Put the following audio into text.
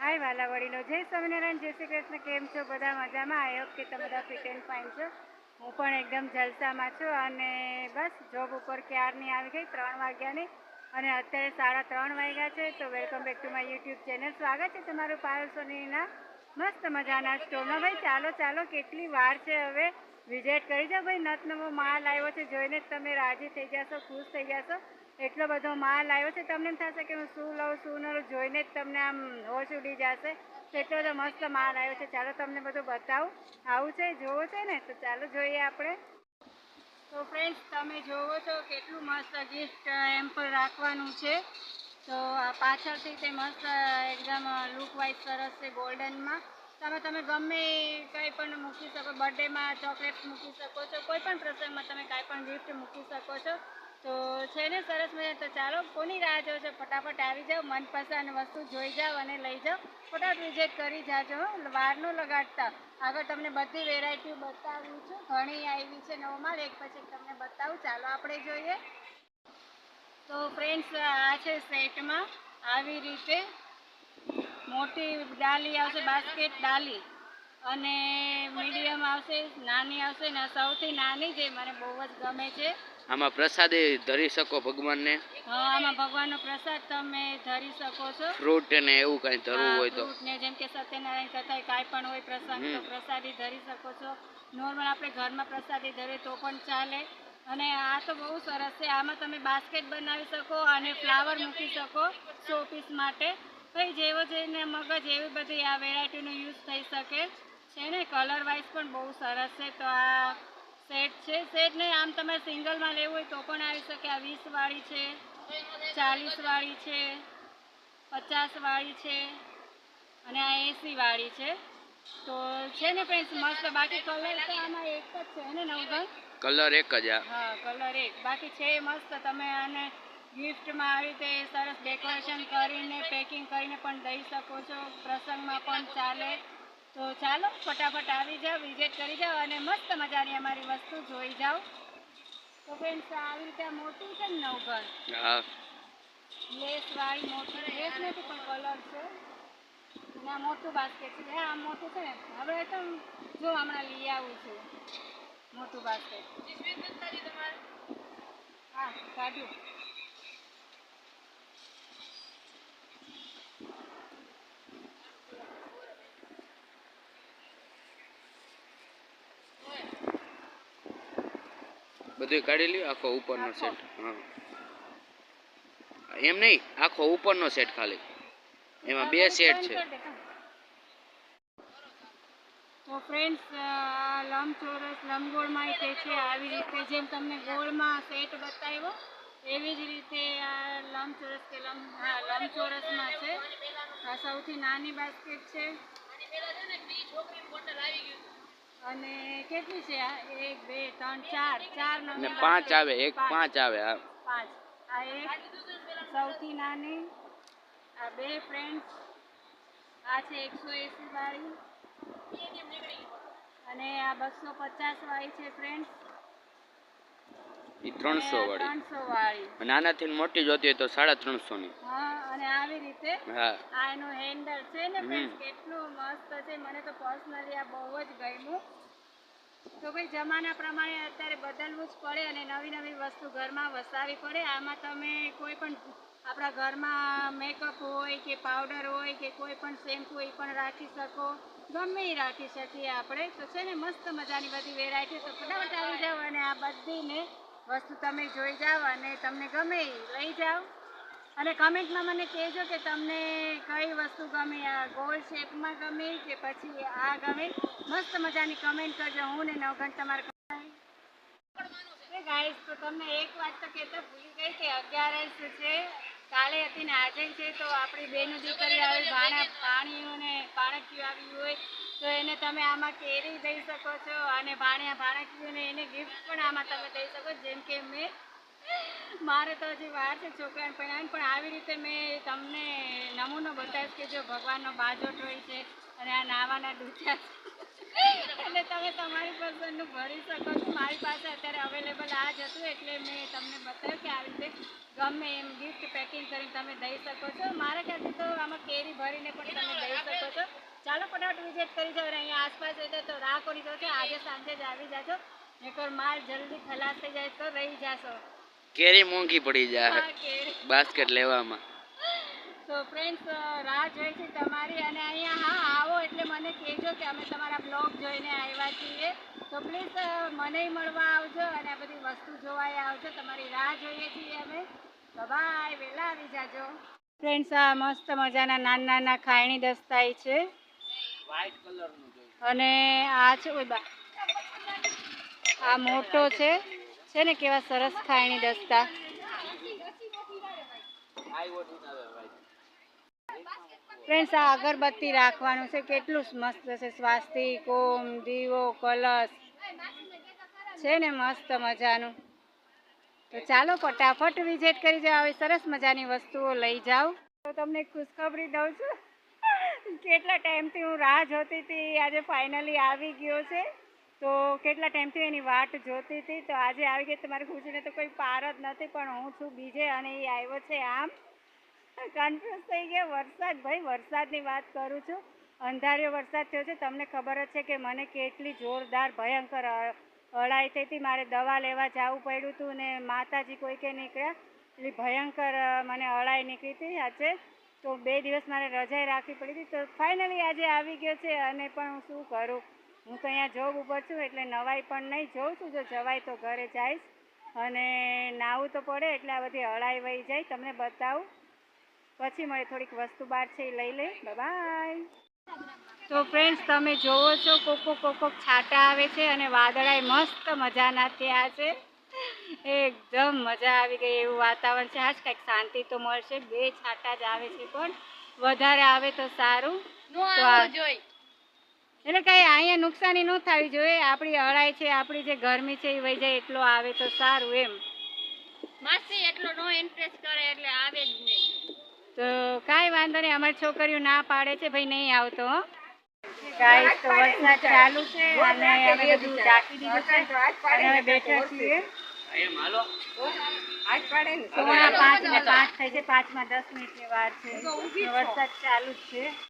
હાય વાલા જય સ્વામિનારાયણ, જય શ્રી કૃષ્ણ. કેમ છો? બધા મજામાં? આઈ હોપ કે તમે બધા ફિટ એન્ડ ફાઇન છો. હું પણ એકદમ જલસામાં છું અને બસ જોબ ઉપર ક્યારની આવી ગઈ? ત્રણ વાગ્યાની. અને અત્યારે સાડા ત્રણ વાગ્યા છે, તો welcome back to my YouTube channel સ્વાગત છે તમારું પાયલ સોનીના મસ્ત મજાના સ્ટોરમાં. ભાઈ, ચાલો ચાલો, કેટલી વાર છે હવે. વિઝિટ કરી જાઓ. ભાઈ નત નવો માલ આવ્યો છે. જોઈને જ તમે રાજી થઈ જશો, ખુશ થઈ જશો. એટલો બધો માલ આવ્યો છે, તમને એમ થશે કે હું શું લઉં, શું ન જોઈને જ તમને આમ હોશ ઉડી જશે. એટલો બધો મસ્ત માલ આવ્યો છે. ચાલો તમને બધું બતાવું. આવું છે, જોવો છે ને, તો ચાલો જોઈએ આપણે. તો ફ્રેન્ડ્સ તમે જોવો છો કેટલું મસ્ત ગિફ્ટ એમ પણ રાખવાનું છે. તો આ પાછળથી તે મસ્ત, એકદમ લુક વાઇઝ સરસ છે ગોલ્ડનમાં તમે તમે ગમે કંઈ પણ મૂકી શકો બર્થડેમાં ચોકલેટ મૂકી શકો છો, કોઈ પણ પ્રસંગમાં તમે કાંઈ પણ ગિફ્ટ મૂકી શકો છો. તો છે ને સરસ મજા તો ચાલો, કોની રાહ જો છો ફટાફટ આવી જાઓ, મનપસંદ વસ્તુ જોઈ જાઓ અને લઈ જાઓ. ફટાફટ વિઝિટ કરી જાજો વારનો લગાડતા. આગળ તમને બધી વેરાયટી બતાવું છું. ઘણી આવી છે નવો માલ એક પછી તમને બતાવું. ચાલો, આપણે જોઈએ. તો ફ્રેન્ડ્સ, આ છે સેટમાં આવી રીતે મોટી ડાલી આવશે, બાસ્કેટ ડાલી. અને મીડિયમ આવશે, નાની આવશે, ને સૌથી નાની જે મને બહુ જ ગમે છે આમાં પ્રસાદે ધરી શકો ભગવાનને? હા આમાં ભગવાનનો પ્રસાદ તમે ધરી શકો છો. ફ્રૂટ ને એવું કઈ ધરવું હોય તો? ને જેમ કે સત્યનારાયણ કથા કાંઈ પણ હોય પ્રસાદ તો પ્રસાદી ધરી શકો છો. નોર્મલ આપણે ઘરમાં પ્રસાદી ધરે તો પણ ચાલે. અને આ તો બહુ સરસ છે. આમાં તમે બાસ્કેટ બનાવી શકો અને ફ્લાવર મૂકી શકો શો પીસ માટે. ભાઈ જેવો જઈને મગજ એવી બધી આ વેરાયટીનો યુઝ થઈ શકે. છે ને કલર વાઇઝ પણ બહુ સરસ છે. તો આ સેટ છે? સેટ નહીં આમ તમારે સિંગલમાં લેવું હોય તો પણ આવી શકે. આ વીસવાળી છે ચાલીસવાળી છે પચાસવાળી છે અને આ એંસી વાળી છે. તો છે ને ફ્રેન્ડ્સ મસ્ત. બાકી કલર તો આમાં એક જ છે ને નવગણ કલર એક જ હા કલર એક. બાકી છે મસ્ત. તમે આને ગિફ્ટમાં આવી રીતે સરસ ડેકોરેશન કરીને પેકિંગ કરીને પણ દઈ શકો છો. પ્રસંગમાં પણ ચાલે. તો ચાલો ફટાફટ આવી જાઓ વિઝિટ કરી જાઓ અને મસ્ત મજાની અમારી વસ્તુ જોઈ જાઓ. તો ફ્રેન્ડ્સ આવી રીતે આ મોટું છે ને નવગણ હા. લેસ વાળી મોટું લેસ નથી પણ કલર છે. અને આ મોટું બાસ્કેટ છે. હા આ મોટું છે ને. હવે તો જો હમણાં લઈ આવું છું. મોટું બાસ્કેટ હા કાઢ્યું બધું કાઢી લ્યો આખો ઉપરનો? સેટ હા. એમ નહીં આખો ઉપરનો સેટ ખાલી. એમાં બે સેટ છે. તો ફ્રેન્ડ્સ લંબચોરસ લંબગોળમાં તે છે આવી રીતે જેમ તમને ગોળમાં સેટ બતાવ્યો એવી જ રીતે આ લંબચોરસ કે લંબ હા લંબચોરસમાં છે. આ સૌથી નાની બાસ્કેટ છે. અને કેટલી છે? આ એક બે ત્રણ ચાર. ચાર ને પાંચ આવે એક પાંચ. આવે હા. પાંચ. આ એક સૌથી નાની આ બે ફ્રેન્ડ્સ આ છે એકસો એંસી વાળી અને આ બસો પચાસ વાળી છે ફ્રેન્ડ્સ એ ત્રણસો વાળી. વાળી નાનાથી મોટી જોતી હોય તો સાડા ત્રણસો ની હા અને આવી રીતે હા. આ એનું હેન્ડલ છે ને ફ્રેન્ડ્સ કેટલું મસ્ત છે. મને તો પર્સનલી આ બહુ જ ગમ્યું. તો ભાઈ જમાના પ્રમાણે અત્યારે બદલવું જ પડે અને નવી નવી વસ્તુ ઘરમાં વસાવી પડે. આમાં તમે કોઈ પણ આપણા ઘરમાં મેકઅપ હોય કે પાવડર હોય કે કોઈ પણ શેમ્પૂ એ પણ રાખી શકો. ગમે એ રાખી શકીએ આપણે. તો છે ને મસ્ત મજાની બધી વેરાયટી તો ફટાફટ આવી જાઓ અને આ બધીને વસ્તુ તમે જોઈ જાઓ અને તમને ગમે એ લઈ જાઓ. અને કમેન્ટમાં મને કહેજો કે તમને કઈ વસ્તુ ગમે, આ ગોળ શેપમાં ગમે કે પછી આ ગમે. મસ્ત મજાની કમેન્ટ કરજો. હું ને નવગણ તમારે ગાઈસ તો તમને એક વાત તો કહેતા ભૂલી ગઈ કે અગિયારસ છે. કાલે હતી ને છે, તો આપણી બેનો દીકરી આવે, ભાણા ભાણીઓને ભાણકીઓ આવી હોય, તો એને તમે આમાં કેરી દઈ શકો છો અને ભાણ્યા ભાણકીઓને એને ગિફ્ટ પણ આમાં તમે દઈ શકો જેમ કે મેં, મારે તો હજી વાર છે છોકરાને પહેરાવીને પણ આવી રીતે મેં તમને નમૂનો બતાવીશ કે જો ભગવાનનો બાજોટ હોય છે અને આ નાવાના ડૂચ્યા એટલે તમે તમારી પસંદનું ભરી શકો છો. મારી પાસે અત્યારે અવેલેબલ આ જ હતું, એટલે મેં તમને બતાવ્યું કે આવી રીતે ગમે એમ ગિફ્ટ પેકિંગ કરીને તમે દઈ શકો છો. મારા ખ્યાલથી તો આમાં કેરી ભરીને પણ તમે દઈ શકો છો. ચાલો ફટાફટ વિઝિટ કરી જાઓ. અને અહીંયા આસપાસ હોય તો- રાહ કોની તો છે. આજે સાંજે જ આવી જાજો. એકવાર માલ જલ્દી ખલાસ થઈ જાય તો રહી જાશો. કેરી મોંઘી પડી જાય. બાસ્કેટ લેવામાં. તો ફ્રેન્ડ્સ રાહ જોઈ છે તમારી અને અહીંયા હા આવો એટલે મને કહેજો કે અમે તમારા બ્લોગ જોઈને આવ્યા છીએ. તો પ્લીઝ મને મળવા આવજો અને આ બધી વસ્તુ જોવાય આવજો. તમારી રાહ જોઈએ છીએ અમે. તો બાય વહેલા આવી જાજો. ફ્રેન્ડ્સ આ મસ્ત મજાના નાના નાના ખાયણી દસ્તાઈ છે. કલરનું અને આ છે ઓય બા આ મોટો છે. છે ને કેવા સરસ ખાયણી દસ્તા આઈ વોટ ઇન આવે વ્હાઈટ ફ્રેન્ડ્સ આ અગરબત્તી રાખવાનું છે. કેટલું મસ્ત છે. સ્વાસ્તિક, ઓમ, દીવો, કલશ. છે ને મસ્ત મજાનું. તો ચાલો ફટાફટ વિઝિટ કરી જાઓ. આવી સરસ મજાની વસ્તુઓ લઈ જાઓ. તો તમને ખુશખબરી દઉં છું. કેટલા ટાઈમથી હું રાહ જોતી હતી, આજે ફાઇનલી આવી ગયો છે. તો કેટલા ટાઈમથી એની વાટ જોતી હતી. તો આજે આવી ગઈ. તમારી ખુશીને તો કોઈ પાર જ નથી, પણ હું છું બીજે અને એ આવ્યો છે આમ. કન્ફ્યુઝ થઈ ગયા. વરસાદ, ભાઈ, વરસાદની વાત કરું છું. અંધાર્યો વરસાદ થયો છે. તમને ખબર જ છે કે મને કેટલી જોરદાર, ભયંકર અળાઈ થઈ હતી. મારે દવા લેવા જવું પડ્યું હતું ને માતાજી કોઈ કે નીકળ્યા. એટલી ભયંકર મને અળાઈ નીકળી હતી આજે. તો બે દિવસ મારે રજાઈ રાખવી પડી હતી. તો ફાઇનલી આજે આવી ગયો છે અને પણ હું શું કરું? હું તો અહીંયા જોબ ઉપર છું એટલે નવાઈ પણ નહીં જોઉં છું. જો જવાય તો ઘરે જઈશ. અને નાવું તો પડે એટલે આ બધી અળાઈ વહી જાય. તમને બતાવું. પછી મળે થોડીક વસ્તુ બહાર છે એ લઈ લે. બાય તો ફ્રેન્ડ્સ તમે જોવો છો કોકો કોકો છાંટા આવે છે અને વાદળાય મસ્ત મજાના ત્યાં છે. એકદમ મજા આવી ગઈ એવું વાતાવરણ છે. આજ કંઈક શાંતિ તો મળશે. બે છાંટા જ આવે છે પણ વધારે આવે તો સારું. એટલે કઈ અહીંયા નુકસાની ન થવી જોઈએ. આપણી અળાઈ છે આપણી જે ગરમી છે એ વહી જાય એટલો આવે તો સારું એમ. માસી એટલો નો ઇન્ટરેસ્ટ કરે એટલે આવે જ નહીં. તો કાંઈ વાંધો નહીં, અમારી છોકરીઓ ના પાડે છે, ભાઈ નહીં આવતો, હો. તો વરસાદ ચાલુ છે અને અમે બધું બેઠા છીએ. પાંચ ને પાંચ થઈ છે, પાંચમાં દસ મિનિટની વાર છે. વરસાદ ચાલુ જ છે.